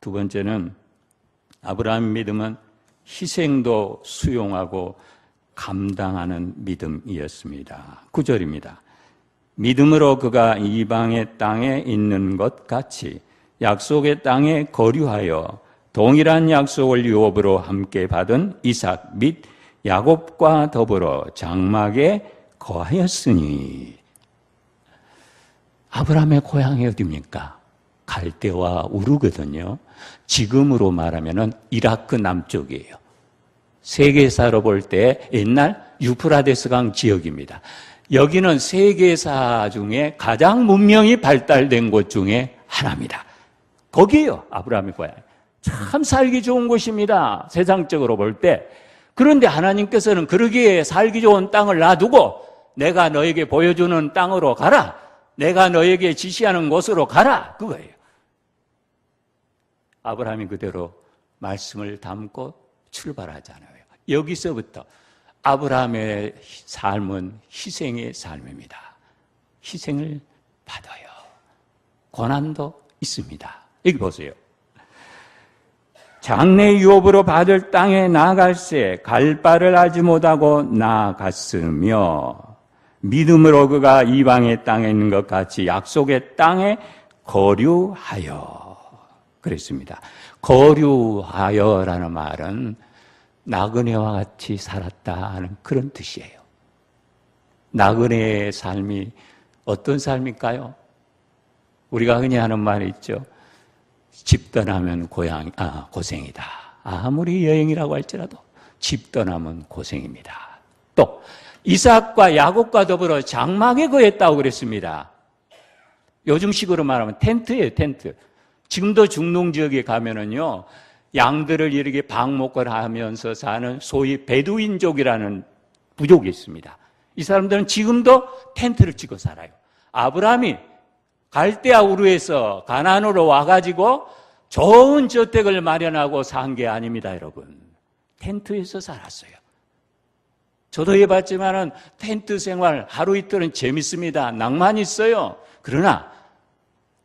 두 번째는 아브라함 믿음은 희생도 수용하고 감당하는 믿음이었습니다. 9절입니다. 믿음으로 그가 이방의 땅에 있는 것 같이 약속의 땅에 거류하여 동일한 약속을 유업으로 함께 받은 이삭 및 야곱과 더불어 장막에 거하였으니 아브라함의 고향이 어디입니까? 갈대와 우르거든요. 지금으로 말하면은 이라크 남쪽이에요. 세계사로 볼 때 옛날 유프라데스 강 지역입니다. 여기는 세계사 중에 가장 문명이 발달된 곳 중에 하나입니다. 거기에요. 아브라함의 고향. 참 살기 좋은 곳입니다. 세상적으로 볼 때. 그런데 하나님께서는 그러기에 살기 좋은 땅을 놔두고 내가 너에게 보여주는 땅으로 가라. 내가 너에게 지시하는 곳으로 가라. 그거예요. 아브라함이 그대로 말씀을 담고 출발하잖아요. 여기서부터 아브라함의 삶은 희생의 삶입니다. 희생을 받아요. 고난도 있습니다. 여기 보세요. 장래 유업으로 받을 땅에 나아갈새 갈 바를 알지 못하고 나아갔으며 믿음으로 그가 이방의 땅에 있는 것 같이 약속의 땅에 거류하여 그랬습니다. 거류하여라는 말은 나그네와 같이 살았다 하는 그런 뜻이에요. 나그네의 삶이 어떤 삶일까요? 우리가 흔히 하는 말이 있죠. 집 떠나면 고향, 아, 고생이다. 아무리 여행이라고 할지라도 집 떠나면 고생입니다. 또, 이삭과 야곱과 더불어 장막에 거했다고 그랬습니다. 요즘식으로 말하면 텐트예요, 텐트. 지금도 중동 지역에 가면은요, 양들을 이렇게 방목을 하면서 사는 소위 베두인족이라는 부족이 있습니다. 이 사람들은 지금도 텐트를 치고 살아요. 아브라함이 갈대아 우르에서 가난으로 와가지고 좋은 저택을 마련하고 산 게 아닙니다, 여러분. 텐트에서 살았어요. 저도 해봤지만은 텐트 생활 하루 이틀은 재밌습니다. 낭만 있어요. 그러나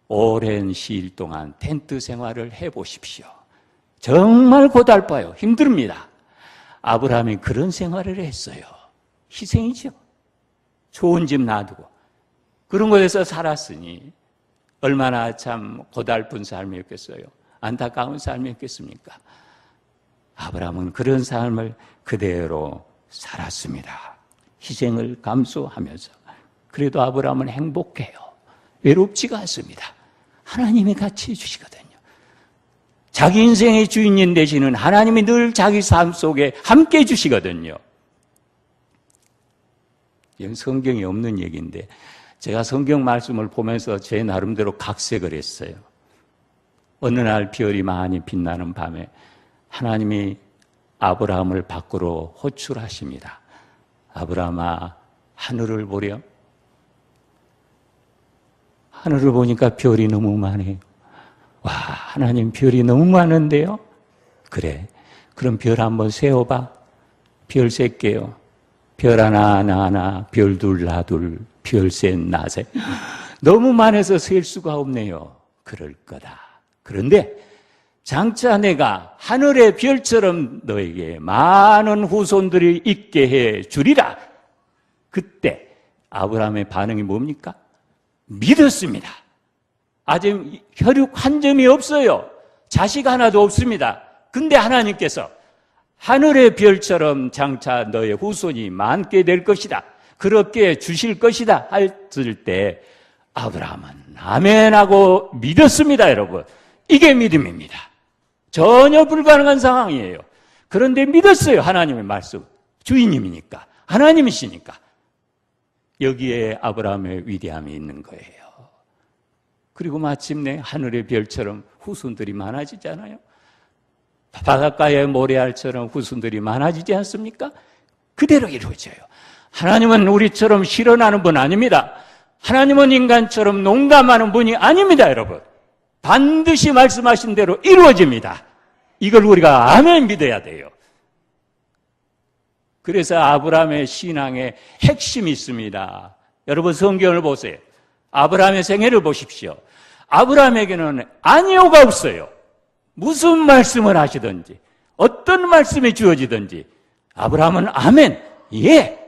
오랜 시일 동안 텐트 생활을 해보십시오. 정말 고달파요. 힘듭니다. 아브라함이 그런 생활을 했어요. 희생이죠. 좋은 집 놔두고. 그런 곳에서 살았으니 얼마나 참 고달픈 삶이었겠어요. 안타까운 삶이었겠습니까? 아브라함은 그런 삶을 그대로 살았습니다. 희생을 감수하면서. 그래도 아브라함은 행복해요. 외롭지가 않습니다. 하나님이 같이 해주시거든요. 자기 인생의 주인님 되시는 하나님이 늘 자기 삶 속에 함께 해주시거든요. 이건 성경에 없는 얘기인데, 제가 성경 말씀을 보면서 제 나름대로 각색을 했어요. 어느 날 별이 많이 빛나는 밤에 하나님이 아브라함을 밖으로 호출하십니다. 아브라함아, 하늘을 보렴. 하늘을 보니까 별이 너무 많아요. 와, 하나님 별이 너무 많은데요? 그래. 그럼 별 한번 세어봐. 별 셀게요. 별 하나, 하나, 하나, 별 둘, 나 둘, 별 셋, 나 셋. 너무 많아서 셀 수가 없네요. 그럴 거다. 그런데 장차 내가 하늘의 별처럼 너에게 많은 후손들이 있게 해 주리라. 그때 아브라함의 반응이 뭡니까? 믿었습니다. 아직 혈육 한 점이 없어요. 자식 하나도 없습니다. 근데 하나님께서 하늘의 별처럼 장차 너의 후손이 많게 될 것이다. 그렇게 주실 것이다. 했을 때 아브라함은 아멘하고 믿었습니다, 여러분. 이게 믿음입니다. 전혀 불가능한 상황이에요. 그런데 믿었어요. 하나님의 말씀. 주인님이니까. 하나님이시니까. 여기에 아브라함의 위대함이 있는 거예요. 그리고 마침내 하늘의 별처럼 후손들이 많아지잖아요. 바닷가의 모래알처럼 후손들이 많아지지 않습니까? 그대로 이루어져요. 하나님은 우리처럼 실현하는 분 아닙니다. 하나님은 인간처럼 농담하는 분이 아닙니다, 여러분. 반드시 말씀하신 대로 이루어집니다. 이걸 우리가 아멘 믿어야 돼요. 그래서 아브라함의 신앙의 핵심이 있습니다. 여러분 성경을 보세요. 아브라함의 생애를 보십시오. 아브라함에게는 아니오가 없어요. 무슨 말씀을 하시든지 어떤 말씀이 주어지든지 아브라함은 아멘, 예,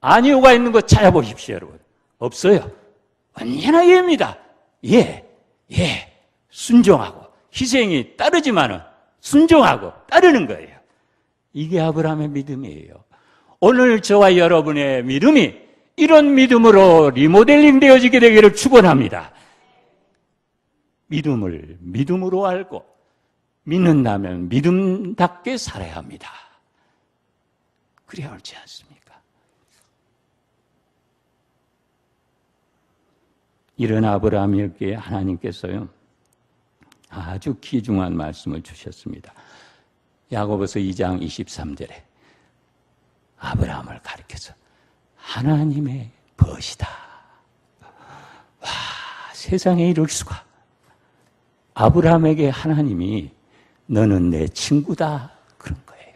아니오가 있는 거 찾아보십시오, 여러분. 없어요. 언제나 예입니다. 예, 예, 순종하고 희생이 따르지만은 순종하고 따르는 거예요. 이게 아브라함의 믿음이에요. 오늘 저와 여러분의 믿음이 이런 믿음으로 리모델링 되어지게 되기를 축원합니다. 믿음을 믿음으로 알고 믿는다면 믿음답게 살아야 합니다. 그래야 옳지 않습니까? 이런 아브라함에게 하나님께서요 아주 귀중한 말씀을 주셨습니다. 야고보서 2장 23절에 아브라함을 가리켜서 하나님의 벗이다. 와, 세상에 이럴 수가. 아브라함에게 하나님이 너는 내 친구다. 그런 거예요.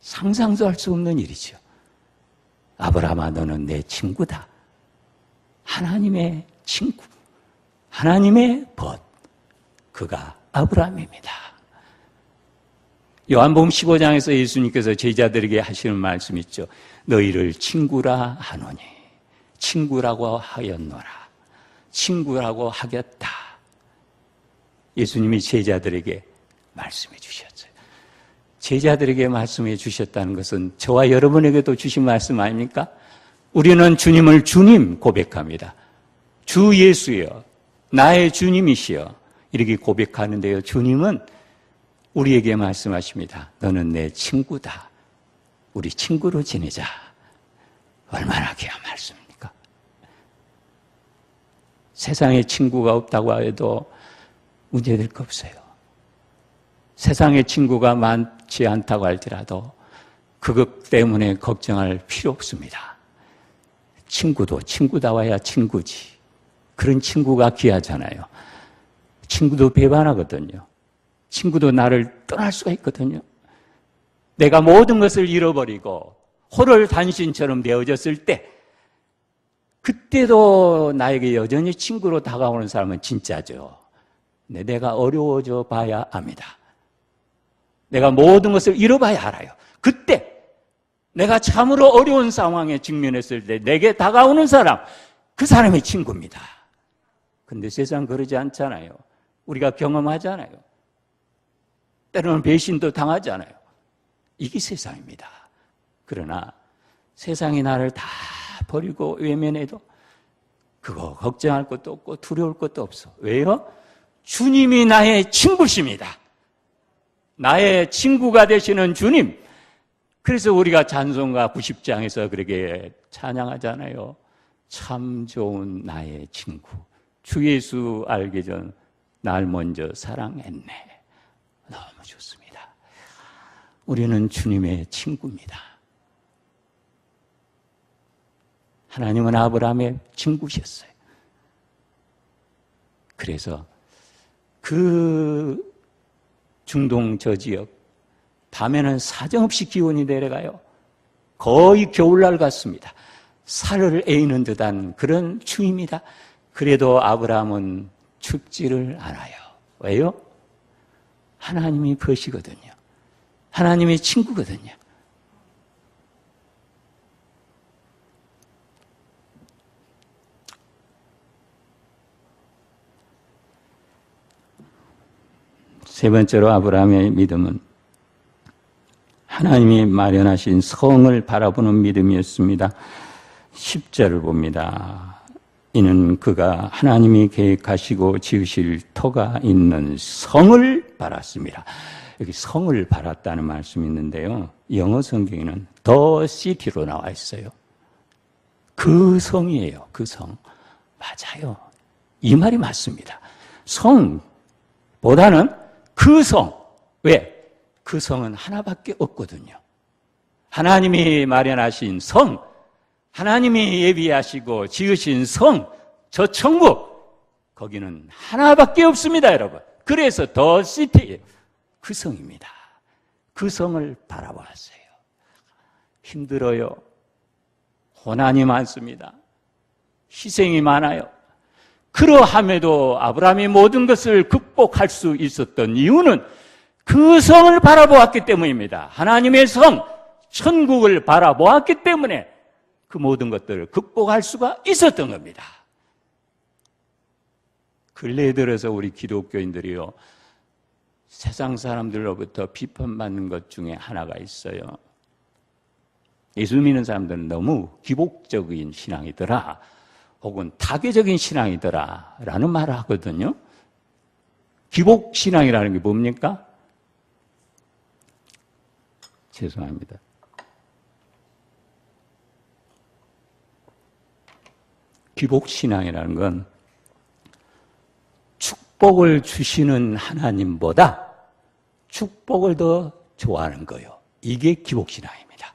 상상도 할 수 없는 일이죠. 아브라함아, 너는 내 친구다. 하나님의 친구. 하나님의 벗. 그가 아브라함입니다. 요한복음 15장에서 예수님께서 제자들에게 하시는 말씀 있죠. 너희를 친구라 하노니 친구라고 하였노라. 친구라고 하겠다. 예수님이 제자들에게 말씀해 주셨어요. 제자들에게 말씀해 주셨다는 것은 저와 여러분에게도 주신 말씀 아닙니까? 우리는 주님을 주님 고백합니다. 주 예수여, 나의 주님이시여. 이렇게 고백하는데요. 주님은 우리에게 말씀하십니다. 너는 내 친구다. 우리 친구로 지내자. 얼마나 귀한 말씀입니까? 세상에 친구가 없다고 해도 문제될 거 없어요. 세상에 친구가 많지 않다고 할지라도 그것 때문에 걱정할 필요 없습니다. 친구도 친구다워야 친구지. 그런 친구가 귀하잖아요. 친구도 배반하거든요. 친구도 나를 떠날 수가 있거든요. 내가 모든 것을 잃어버리고 호를 단신처럼 되어졌을 때 그때도 나에게 여전히 친구로 다가오는 사람은 진짜죠. 네, 내가 어려워져 봐야 압니다. 내가 모든 것을 잃어봐야 알아요. 그때 내가 참으로 어려운 상황에 직면했을 때 내게 다가오는 사람, 그 사람이 친구입니다. 근데 세상 그러지 않잖아요. 우리가 경험하잖아요. 때로는 배신도 당하잖아요. 이게 세상입니다. 그러나 세상이 나를 다 버리고 외면해도 그거 걱정할 것도 없고 두려울 것도 없어. 왜요? 주님이 나의 친구십니다. 나의 친구가 되시는 주님. 그래서 우리가 찬송가 90장에서 그렇게 찬양하잖아요. 참 좋은 나의 친구. 주 예수 알기 전 날 먼저 사랑했네. 너무 좋습니다. 우리는 주님의 친구입니다. 하나님은 아브라함의 친구셨어요. 그래서 그 중동 저 지역 밤에는 사정없이 기온이 내려가요. 거의 겨울날 같습니다. 살을 에이는 듯한 그런 추위입니다. 그래도 아브라함은 춥지를 않아요. 왜요? 하나님이 버시거든요. 하나님의 친구거든요. 세 번째로 아브라함의 믿음은 하나님이 마련하신 성을 바라보는 믿음이었습니다. 10절을 봅니다. 이는 그가 하나님이 계획하시고 지으실 터가 있는 성을 바랐습니다. 여기 성을 바랐다는 말씀이 있는데요. 영어 성경에는 더 시티로 나와 있어요. 그 성이에요. 그 성. 맞아요. 이 말이 맞습니다. 성보다는 그 성. 왜? 그 성은 하나밖에 없거든요. 하나님이 마련하신 성, 하나님이 예비하시고 지으신 성, 저 천국, 거기는 하나밖에 없습니다, 여러분. 그래서 더 시티, 그 성입니다. 그 성을 바라보았어요. 힘들어요. 고난이 많습니다. 희생이 많아요. 그러함에도 아브라함이 모든 것을 극복할 수 있었던 이유는 그 성을 바라보았기 때문입니다. 하나님의 성, 천국을 바라보았기 때문에 그 모든 것들을 극복할 수가 있었던 겁니다. 근래에 들어서 우리 기독교인들이요, 세상 사람들로부터 비판받는 것 중에 하나가 있어요. 예수 믿는 사람들은 너무 기복적인 신앙이더라, 혹은 타교적인 신앙이더라, 라는 말을 하거든요. 기복 신앙이라는 게 뭡니까? 죄송합니다. 기복 신앙이라는 건 축복을 주시는 하나님보다 축복을 더 좋아하는 거예요. 이게 기복 신앙입니다.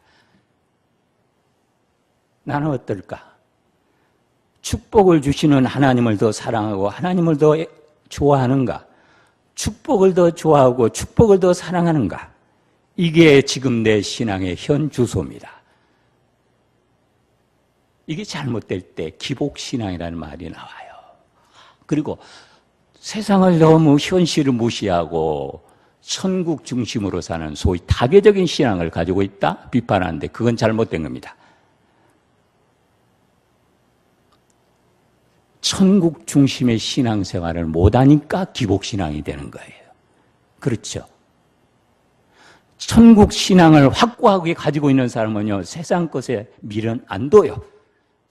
나는 어떨까? 축복을 주시는 하나님을 더 사랑하고 하나님을 더 좋아하는가? 축복을 더 좋아하고 축복을 더 사랑하는가? 이게 지금 내 신앙의 현 주소입니다. 이게 잘못될 때 기복신앙이라는 말이 나와요. 그리고 세상을 너무 현실을 무시하고 천국 중심으로 사는 소위 타계적인 신앙을 가지고 있다? 비판하는데 그건 잘못된 겁니다. 천국 중심의 신앙생활을 못하니까 기복신앙이 되는 거예요. 그렇죠. 천국 신앙을 확고하게 가지고 있는 사람은요, 세상 것에 밀은 안 둬요.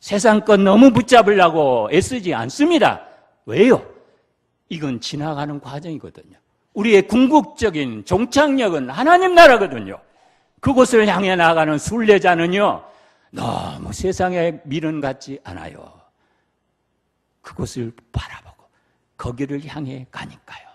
세상 것 너무 붙잡으려고 애쓰지 않습니다. 왜요? 이건 지나가는 과정이거든요. 우리의 궁극적인 종착역은 하나님 나라거든요. 그곳을 향해 나가는 순례자는요, 너무 세상에 미련 같지 않아요. 그곳을 바라보고 거기를 향해 가니까요.